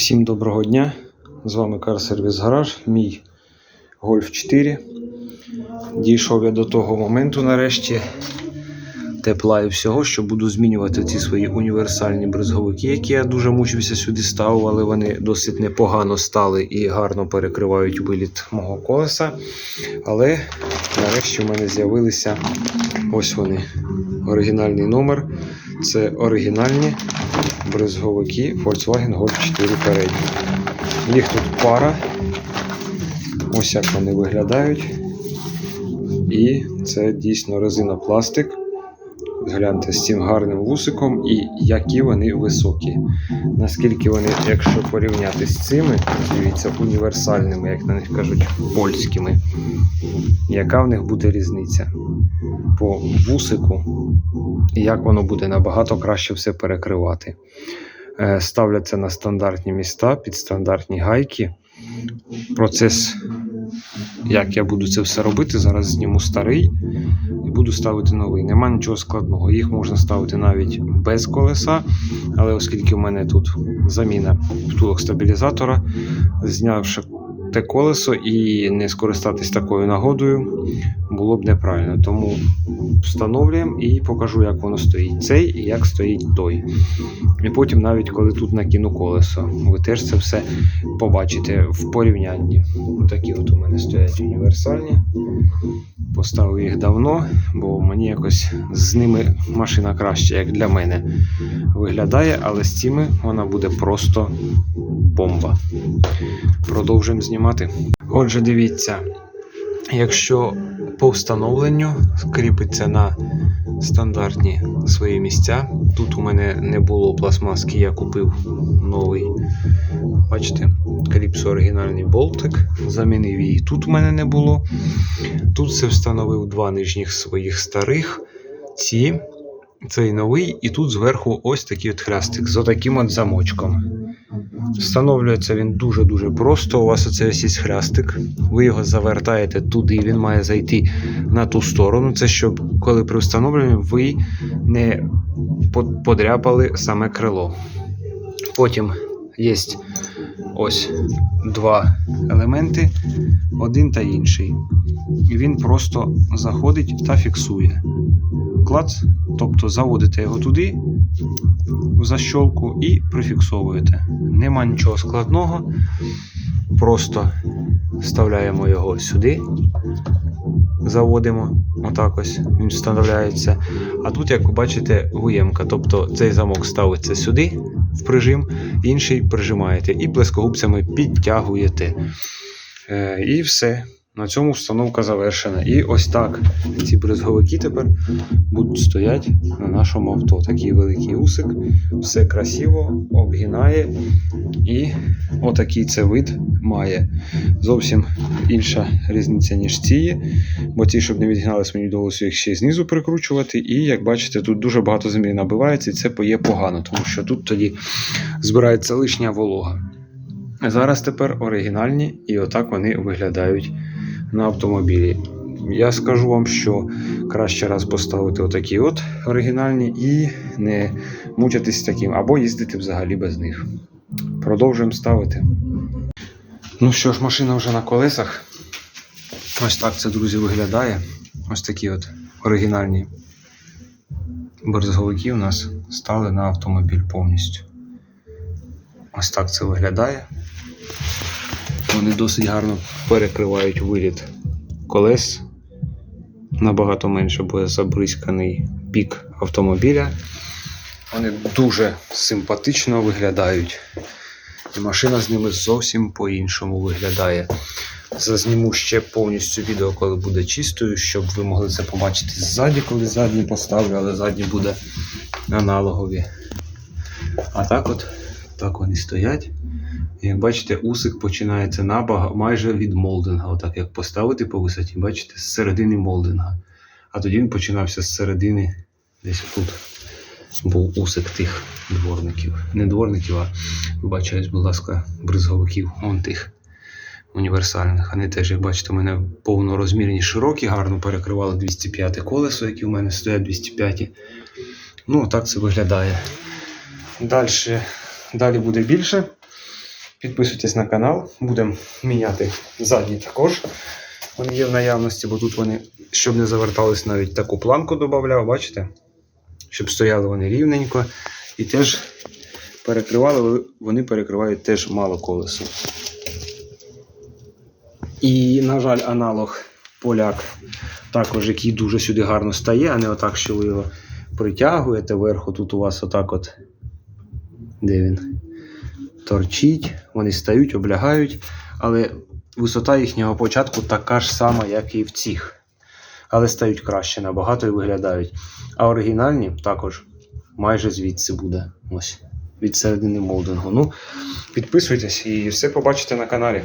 Всім доброго дня! З вами Service Garage, мій Golf 4. Дійшов я до того моменту нарешті тепла і всього, що буду змінювати ці свої універсальні бризговики, які я дуже мучився сюди ставив, але вони досить непогано стали і гарно перекривають виліт мого колеса. Але нарешті в мене з'явилися ось вони. Оригінальний номер. Це оригінальні бризговики Volkswagen Golf 4 передні. Їх тут пара. Ось як вони виглядають. І це дійсно резина пластик. Гляньте з цим гарним вусиком і які вони високі. Наскільки вони, якщо порівняти з цими, дивіться, універсальними, як на них кажуть, польськими, яка в них буде різниця по вусику, і як воно буде набагато краще все перекривати. Е, Ставляться на стандартні міста, під стандартні гайки. Процес, як я буду це все робити, зараз зніму старий і буду ставити новий. Нема нічого складного. Їх можна ставити навіть без колеса, але оскільки в мене тут заміна втулок стабілізатора, знявши те колесо і не скористатись такою нагодою, було б неправильно. Тому встановлюємо і покажу, як воно стоїть цей і як стоїть той. І потім, навіть коли тут накину колесо, ви теж це все побачите в порівнянні. Такі от у мене стоять універсальні. Поставив їх давно, бо мені якось з ними машина краще, як для мене, виглядає, але з цими вона буде просто бомба. Продовжуємо знімати. Отже, дивіться, якщо по встановленню кріпиться на стандартні свої місця. Тут у мене не було пластмаски, я купив новий. Бачите, кліпс оригінальний болтик, замінив її. Тут у мене не було. Тут все встановив два нижніх своїх старих. Ці, цей новий, і тут зверху ось такий от хрестик з отаким от замочком. Встановлюється він дуже-дуже просто. У вас оце ось хрястик. ви його завертаєте туди, він має зайти на ту сторону. Це щоб коли при встановленні ви не подряпали саме крило. Потім є ось два елементи, один та інший. І він просто заходить та фіксує. Клац, тобто заводите його туди, в защолку і прифіксовуєте. Нема нічого складного. Просто вставляємо його сюди, заводимо. Отак ось він встановляється. А тут, як ви бачите, виємка. Тобто цей замок ставиться сюди в прижим, інший прижимаєте і плескогубцями підтягуєте. Е, і все. На цьому встановка завершена. І ось так ці брезговики тепер будуть стояти на нашому авто. Такий великий усик, все красиво, обгинає. І отакий це вид має. Зовсім інша різниця, ніж ці. Бо ті, щоб не відгиналися, мені вдалося їх ще знизу прикручувати. І як бачите, тут дуже багато землі набивається, і це є погано, тому що тут тоді збирається лишня волога. Зараз тепер оригінальні, і отак вони виглядають на автомобілі. Я скажу вам, що краще раз поставити отакі от оригінальні і не мучитись таким, або їздити взагалі без них. Продовжуємо ставити. Ну що ж, машина вже на колесах. Ось так це, друзі, виглядає. Ось такі от оригінальні березговики у нас стали на автомобіль повністю. Ось так це виглядає. Вони досить гарно перекривають виліт колес. Набагато менше буде забризканий пік автомобіля. Вони дуже симпатично виглядають. І машина з ними зовсім по-іншому виглядає. Зазніму ще повністю відео, коли буде чистою, щоб ви могли це побачити ззаді, коли задні поставлю, але задні буде аналогові. А так от, так вони стоять. Як бачите, усик починається набага майже від молдинга. Отак як поставити по висоті, бачите, з середини молдинга. А тоді він починався з середини, десь тут був усик тих дворників. Не дворників, а вибачаюсь, будь ласка, бризговиків, он тих універсальних. Вони теж, як бачите, у мене повнорозмірні широкі, гарно перекривали 205 колесо, які у мене стоять 205. Ну, так це виглядає. Далі, далі буде більше. Підписуйтесь на канал, будемо міняти задні також. Вони є в наявності, бо тут вони, щоб не завертались, навіть таку планку додавав, бачите? Щоб стояли вони рівненько. І теж перекривали, вони перекривають теж мало колесо. І, на жаль, аналог поляк, також який дуже сюди гарно стає, а не отак, що ви його притягуєте вверху. Тут у вас отак от. Де він? Торчить, вони стають, облягають, але висота їхнього початку така ж сама, як і в цих. Але стають краще набагато і виглядають. А оригінальні також майже звідси буде. Ось. Від середини молдингу. Ну, підписуйтесь і все побачите на каналі.